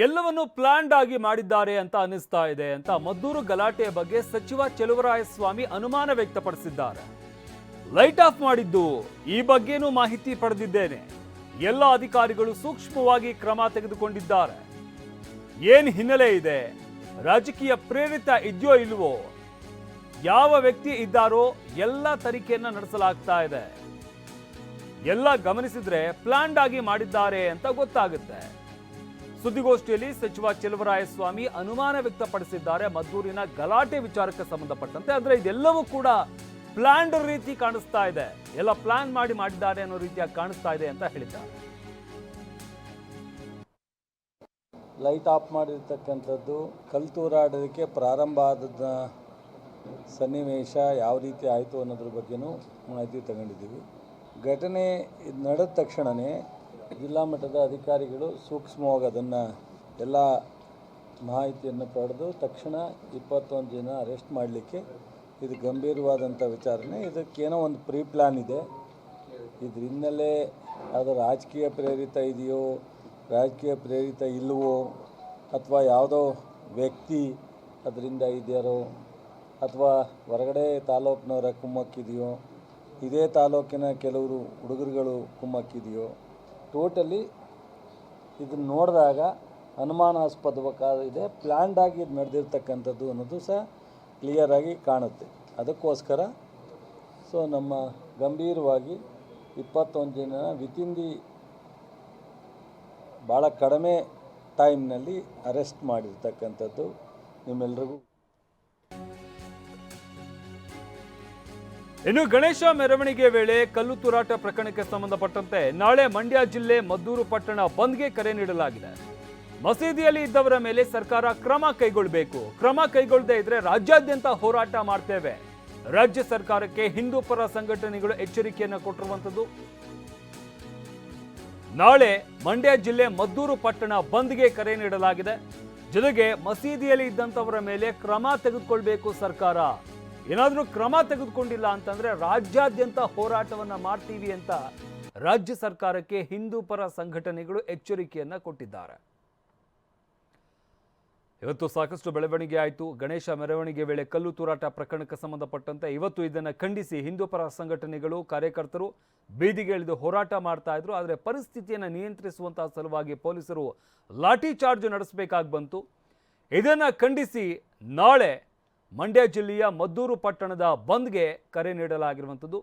ಎಲ್ಲವನ್ನು ಪ್ಲಾನ್ಡ್ ಆಗಿ ಮಾಡಿದ್ದಾರೆ ಅಂತ ಅನಿಸ್ತಾ ಇದೆ ಅಂತ ಮದ್ದೂರು ಗಲಾಟೆಯ ಬಗ್ಗೆ ಸಚಿವ ಚೆಲುವರಾಯಸ್ವಾಮಿ ಅನುಮಾನ ವ್ಯಕ್ತಪಡಿಸಿದ್ದಾರೆ. ಲೈಟ್ ಆಫ್ ಮಾಡಿದ್ದು ಈ ಬಗ್ಗೆನೂ ಮಾಹಿತಿ ಪಡೆದಿದ್ದೇನೆ. ಎಲ್ಲ ಅಧಿಕಾರಿಗಳು ಸೂಕ್ಷ್ಮವಾಗಿ ಕ್ರಮ ತೆಗೆದುಕೊಂಡಿದ್ದಾರೆ. ಏನ್ ಹಿನ್ನೆಲೆ ಇದೆ? ರಾಜಕೀಯ ಪ್ರೇರಿತ ಇದೆಯೋ ಇಲ್ವೋ? ಯಾವ ವ್ಯಕ್ತಿ ಇದ್ದಾರೋ ಎಲ್ಲ ತನಿಖೆಯನ್ನ ನಡೆಸಲಾಗ್ತಾ ಇದೆ. ಎಲ್ಲ ಗಮನಿಸಿದ್ರೆ ಪ್ಲಾನ್ಡ್ ಆಗಿ ಮಾಡಿದ್ದಾರೆ ಅಂತ ಗೊತ್ತಾಗುತ್ತೆ. ಸುದ್ದಿಗೋಷ್ಠಿಯಲ್ಲಿ ಸಚಿವ ಚೆಲುವರಾಯಸ್ವಾಮಿ ಅನುಮಾನ ವ್ಯಕ್ತಪಡಿಸಿದ್ದಾರೆ. ಮದ್ದೂರಿನ ಗಲಾಟೆ ವಿಚಾರಕ್ಕೆ ಸಂಬಂಧಪಟ್ಟಂತೆ. ಅಂದ್ರೆ ಇದೆಲ್ಲವೂ ಕೂಡ ಪ್ಲಾನ್ಡ್ ರೀತಿ ಕಾಣಿಸ್ತಾ ಇದೆ. ಎಲ್ಲ ಪ್ಲಾನ್ ಮಾಡಿ ಮಾಡಿದ್ದಾರೆ ಅನ್ನೋ ರೀತಿಯಾಗಿ ಕಾಣಿಸ್ತಾ ಇದೆ ಅಂತ ಹೇಳಿದ್ದಾರೆ. ಲೈಟ್ ಆಫ್ ಮಾಡಿರ್ತಕ್ಕಂಥದ್ದು ಕಲ್ತೂರಾಡೋದಕ್ಕೆ ಪ್ರಾರಂಭ ಆದ ಸನ್ನಿವೇಶ ಯಾವ ರೀತಿ ಆಯಿತು ಅನ್ನೋದ್ರ ಬಗ್ಗೆನೂ ಮಾಹಿತಿ ತಗೊಂಡಿದ್ದೀವಿ. ಘಟನೆ ನಡೆದ ತಕ್ಷಣವೇ ಜಿಲ್ಲಾ ಮಟ್ಟದ ಅಧಿಕಾರಿಗಳು ಸೂಕ್ಷ್ಮವಾಗಿ ಅದನ್ನು ಎಲ್ಲ ಮಾಹಿತಿಯನ್ನು ಪಡೆದು ತಕ್ಷಣ ಇಪ್ಪತ್ತೊಂದು ಜನ ಅರೆಸ್ಟ್ ಮಾಡಲಿಕ್ಕೆ ಇದು ಗಂಭೀರವಾದಂಥ ವಿಚಾರಣೆ. ಇದಕ್ಕೇನೋ ಒಂದು ಪ್ರೀ ಪ್ಲ್ಯಾನ್ ಇದೆ. ಇದ್ರ ಹಿನ್ನೆಲೆ ಅದು ರಾಜಕೀಯ ಪ್ರೇರಿತ ಇದೆಯೋ, ರಾಜಕೀಯ ಪ್ರೇರಿತ ಇಲ್ಲವೋ ಅಥವಾ ಯಾವುದೋ ವ್ಯಕ್ತಿ ಅದರಿಂದ ಇದೆಯಾರೋ, ಅಥವಾ ಹೊರಗಡೆ ತಾಲೂಕಿನವರ ಕುಮ್ಮಕ್ಕಿದೆಯೋ, ಇದೇ ತಾಲೂಕಿನ ಕೆಲವರು ಹುಡುಗರುಗಳು ಕುಮ್ಮಕ್ಕಿದೆಯೋ ಟೋಟಲಿ ಇದನ್ನು ನೋಡಿದಾಗ ಅನುಮಾನಾಸ್ಪದವಾಗಿದೆ ಪ್ಲ್ಯಾಂಡ್ ಆಗಿ ಇದು ನಡೆದಿರ್ತಕ್ಕಂಥದ್ದು ಅನ್ನೋದು ಸಹ ಕ್ಲಿಯರಾಗಿ ಕಾಣುತ್ತೆ. ಅದಕ್ಕೋಸ್ಕರ ಸೊ ನಮ್ಮ ಗಂಭೀರವಾಗಿ ಇಪ್ಪತ್ತೊಂದು ಜನ ವಿತಿನ್ ದಿ ಭಾಳ ಕಡಿಮೆ ಟೈಮ್ನಲ್ಲಿ ಅರೆಸ್ಟ್ ಮಾಡಿರ್ತಕ್ಕಂಥದ್ದು ನಿಮ್ಮೆಲ್ರಿಗೂ ಇನ್ನು ಗಣೇಶ ಮೆರವಣಿಗೆ ವೇಳೆ ಕಲ್ಲು ತೂರಾಟ ಪ್ರಕರಣಕ್ಕೆ ಸಂಬಂಧಪಟ್ಟಂತೆ ನಾಳೆ ಮಂಡ್ಯ ಜಿಲ್ಲೆ ಮದ್ದೂರು ಪಟ್ಟಣ ಬಂದ್ಗೆ ಕರೆ ನೀಡಲಾಗಿದೆ. ಮಸೀದಿಯಲ್ಲಿ ಇದ್ದವರ ಮೇಲೆ ಸರ್ಕಾರ ಕ್ರಮ ಕೈಗೊಳ್ಳಬೇಕು. ಕ್ರಮ ಕೈಗೊಳ್ಳದೇ ಇದ್ರೆ ರಾಜ್ಯಾದ್ಯಂತ ಹೋರಾಟ ಮಾಡ್ತೇವೆ. ರಾಜ್ಯ ಸರ್ಕಾರಕ್ಕೆ ಹಿಂದೂ ಪರ ಸಂಘಟನೆಗಳು ಎಚ್ಚರಿಕೆಯನ್ನು ಕೊಟ್ಟಿರುವಂತದ್ದು ನಾಳೆ ಮಂಡ್ಯ ಜಿಲ್ಲೆ ಮದ್ದೂರು ಪಟ್ಟಣ ಬಂದ್ಗೆ ಕರೆ ನೀಡಲಾಗಿದೆ. ಜೊತೆಗೆ ಮಸೀದಿಯಲ್ಲಿ ಇದ್ದಂಥವರ ಮೇಲೆ ಕ್ರಮ ತೆಗೆದುಕೊಳ್ಬೇಕು ಸರ್ಕಾರ. ಏನಾದರೂ ಕ್ರಮ ತೆಗೆದುಕೊಂಡಿಲ್ಲ ಅಂತಂದರೆ ರಾಜ್ಯಾದ್ಯಂತ ಹೋರಾಟವನ್ನು ಮಾಡ್ತೀವಿ ಅಂತ ರಾಜ್ಯ ಸರ್ಕಾರಕ್ಕೆ ಹಿಂದೂ ಪರ ಸಂಘಟನೆಗಳು ಎಚ್ಚರಿಕೆಯನ್ನು ಕೊಟ್ಟಿದ್ದಾರೆ. ಇವತ್ತು ಸಾಕಷ್ಟು ಬೆಳವಣಿಗೆ ಆಯಿತು. ಗಣೇಶ ಮೆರವಣಿಗೆ ವೇಳೆ ಕಲ್ಲು ತೂರಾಟ ಪ್ರಕರಣಕ್ಕೆ ಸಂಬಂಧಪಟ್ಟಂತೆ ಇವತ್ತು ಇದನ್ನು ಖಂಡಿಸಿ ಹಿಂದೂ ಪರ ಸಂಘಟನೆಗಳು, ಕಾರ್ಯಕರ್ತರು ಬೀದಿಗೆ ಇಳಿದು ಹೋರಾಟ ಮಾಡ್ತಾ ಇದ್ರು. ಆದರೆ ಪರಿಸ್ಥಿತಿಯನ್ನು ನಿಯಂತ್ರಿಸುವಂತಹ ಸಲುವಾಗಿ ಪೊಲೀಸರು ಲಾಠಿ ಚಾರ್ಜ್ ನಡೆಸಬೇಕಾಗಿ ಬಂತು. ಇದನ್ನು ಖಂಡಿಸಿ ನಾಳೆ ಮಂಡ್ಯ ಜಿಲ್ಲೆಯ ಮದ್ದೂರು ಪಟ್ಟಣದ ಬಂದ್ಗೆ ಕರೆ ನೀಡಲಾಗಿರುವಂಥದ್ದು.